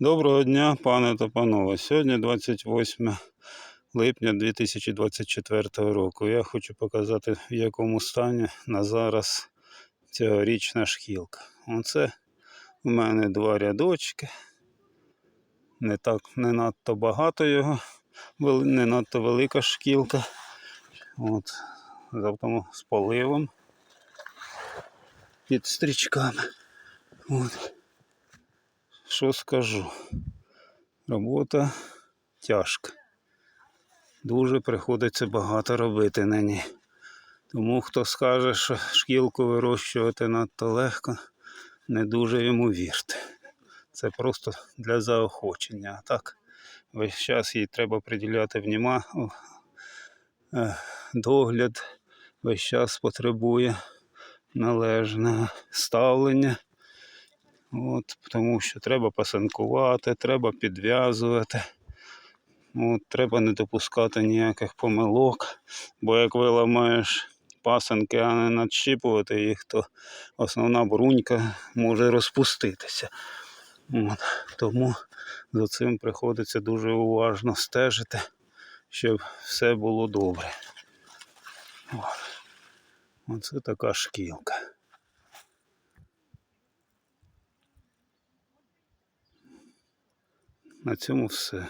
Доброго дня, пане та панове. Сьогодні 28 липня 2024 року. Я хочу показати, в якому стані на зараз цьогорічна шкілка. Оце у мене два рядочки. Не так, не надто багато його, не надто велика шкілка. От, з автомо- з поливом під стрічками. От. Що скажу? Робота тяжка. Дуже приходиться багато робити на ній. Тому хто скаже, що шкілку вирощувати надто легко, не дуже йому вірте. Це просто для заохочення. А так, весь час їй треба приділяти вніма, е, догляд, весь час потребує належного ставлення. От, тому що треба пасинкувати, треба підв'язувати. От, треба не допускати ніяких помилок, бо як виламаєш пасинки, а не надщіпувати їх, то основна брунька може розпуститися. От, тому за цим приходиться дуже уважно стежити, щоб все було добре. От. Оце така шкілка. На цьому все.